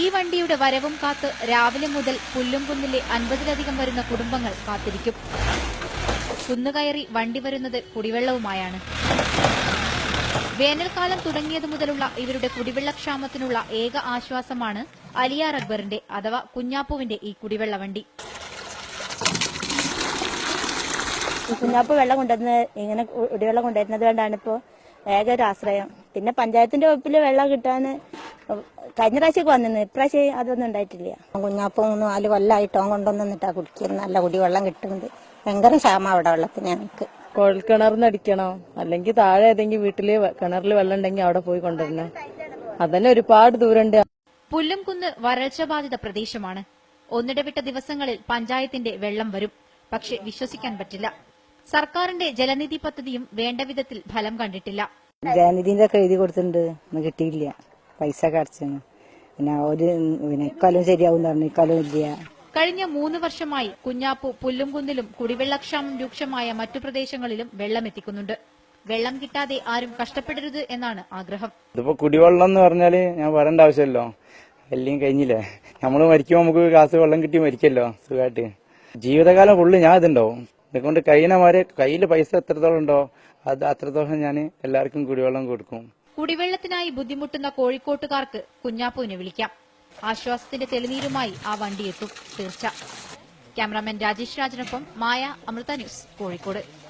ഈ വണ്ടിയുടെ വരവും കാത്ത് രാവിലെ മുതൽ പുല്ലുംകുന്നിലെ അൻപതിലധികം വരുന്ന കുടുംബങ്ങൾ കാത്തിരിക്കും. കുന്നുകയറി വണ്ടി വരുന്നത് കുടിവെള്ളവുമായാണ്. വേനൽക്കാലം തുടങ്ങിയതു മുതലുള്ള ഇവരുടെ കുടിവെള്ളക്ഷാമത്തിനുള്ള ഏക ആശ്വാസമാണ് അലിയാർ അക്ബറിന്റെ അഥവാ കുഞ്ഞാപ്പുവിന്റെ ഈ കുടിവെള്ള വണ്ടി. കുഞ്ഞാപ്പ് വെള്ളം കൊണ്ടുവന്ന് ഇങ്ങനെ കുടിവെള്ളം കൊണ്ടുവരുന്നത് കൊണ്ടാണ് ഇപ്പോൾ ഏക ഒരു ആശ്രയം. പിന്നെ പഞ്ചായത്തിന്റെ വകുപ്പിൽ വെള്ളം കിട്ടാൻ കഴിഞ്ഞ പ്രാവശ്യം വന്നിരുന്നു. ഇപ്രാവശ്യം അതൊന്നും ഉണ്ടായിട്ടില്ല. കുഞ്ഞാപ്പം മൂന്ന് നാല് കൊല്ലമായിട്ട് ഓൻ കൊണ്ടുവന്നിട്ടാ കുടിക്കുന്നത് നല്ല കുടിവെള്ളം കിട്ടുന്നത്. ഭയങ്കര ക്ഷാമം അവിടെ വെള്ളത്തിന് ഞങ്ങൾക്ക്. കുഴൽക്കിണർന്ന് അടിക്കണോ? അല്ലെങ്കിൽ താഴെ ഏതെങ്കിലും വീട്ടിൽ കിണറിൽ വെള്ളം ഉണ്ടെങ്കിൽ അവിടെ പോയി കൊണ്ടുവരണം? അതന്നെ ഒരുപാട് ദൂരണ്ട് പുല്ലുംകുന്ന് വരൾച്ച ബാധിത പ്രദേശമാണ്. ഒന്നിടവിട്ട ദിവസങ്ങളിൽ പഞ്ചായത്തിന്റെ വെള്ളം വരും. പക്ഷെ വിശ്വസിക്കാൻ പറ്റില്ല. സർക്കാരിന്റെ ജലനിധി പദ്ധതിയും വേണ്ട വിധത്തിൽ ഫലം കണ്ടിട്ടില്ല. ജലനിധിന്റെ എഴുതി കൊടുത്തിട്ടുണ്ട്. കിട്ടിയില്ല. പൈസ ഒക്കെ അടച്ചാണ് പിന്നെ ഒരു പിന്നെ ഇക്കാലം ശരിയാവും പറഞ്ഞു. ഇക്കാലം ഇല്ല. കഴിഞ്ഞ മൂന്ന് വർഷമായി കുഞ്ഞാപ്പു പുല്ലുംകുന്നിലും കുടിവെള്ളക്ഷാമം രൂക്ഷമായ മറ്റു പ്രദേശങ്ങളിലും വെള്ളമെത്തിക്കുന്നുണ്ട്. വെള്ളം കിട്ടാതെ ആരും കഷ്ടപ്പെടരുത് എന്നാണ് ആഗ്രഹം. ഇതിപ്പോ കുടിവെള്ളം എന്ന് പറഞ്ഞാൽ ഞാൻ പറയേണ്ട ആവശ്യമല്ലോ എല്ലാം കഴിഞ്ഞില്ലേ? നമ്മൾ മരിക്കുമ്പോ നമുക്ക് കാസ് വെള്ളം കിട്ടി മരിക്കല്ലോ സുഖമായിട്ട് ജീവിതകാലം ഫുള്ള് ഞാൻ ഇതുണ്ടാവും. ഇതുകൊണ്ട് കഴിയണമാരെ കയ്യിൽ പൈസ എത്രത്തോളം ഉണ്ടോ അത് അത്രത്തോളം ഞാൻ എല്ലാവർക്കും കുടിവെള്ളം കൊടുക്കും. കുടിവെള്ളത്തിനായി ബുദ്ധിമുട്ടുന്ന കോഴിക്കോട്ടുകാർക്ക് കുഞ്ഞാപ്പുവിനെ വിളിക്കാം. ആശ്വാസത്തിന്റെ തെളിനീരുമായി ആ വണ്ടിയെത്തും. തീർച്ച. ക്യാമറാമാൻ രാജേഷ് രാജനൊപ്പം മായ അമൃത ന്യൂസ് കോഴിക്കോട്.